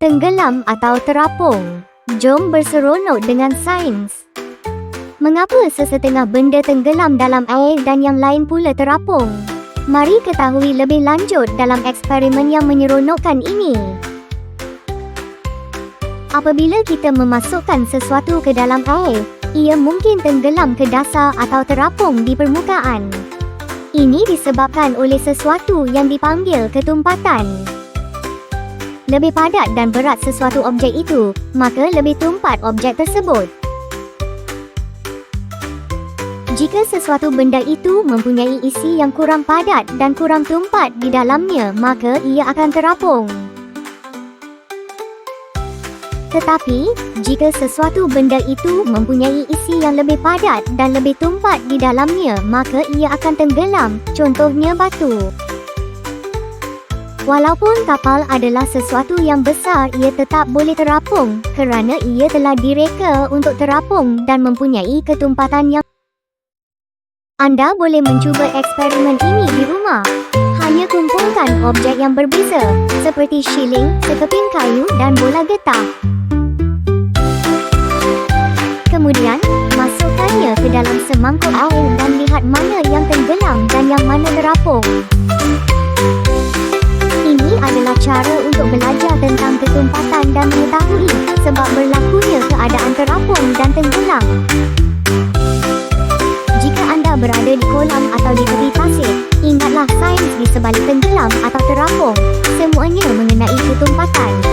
Tenggelam atau terapung. Jom berseronok dengan sains. Mengapa sesetengah benda tenggelam dalam air dan yang lain pula terapung? Mari ketahui lebih lanjut dalam eksperimen yang menyeronokkan ini. Apabila kita memasukkan sesuatu ke dalam air, ia mungkin tenggelam ke dasar atau terapung di permukaan. Ini disebabkan oleh sesuatu yang dipanggil ketumpatan. Lebih padat dan berat sesuatu objek itu, maka lebih tumpat objek tersebut. Jika sesuatu benda itu mempunyai isi yang kurang padat dan kurang tumpat di dalamnya, maka ia akan terapung. Tetapi, jika sesuatu benda itu mempunyai isi yang lebih padat dan lebih tumpat di dalamnya, maka ia akan tenggelam, contohnya batu. Walaupun kapal adalah sesuatu yang besar, ia tetap boleh terapung kerana ia telah direka untuk terapung dan mempunyai ketumpatan yang anda boleh mencuba eksperimen ini di rumah. Hanya kumpulkan objek yang berbeza, seperti shilling, sekeping kayu dan bola getah. Kemudian, masukkannya ke dalam semangkuk air dan lihat mana yang untuk belajar tentang ketumpatan dan mengetahui sebab berlakunya keadaan terapung dan tenggelam. Jika anda berada di kolam atau di tepi pasir, ingatlah sains di sebalik tenggelam atau terapung. Semuanya mengenai ketumpatan.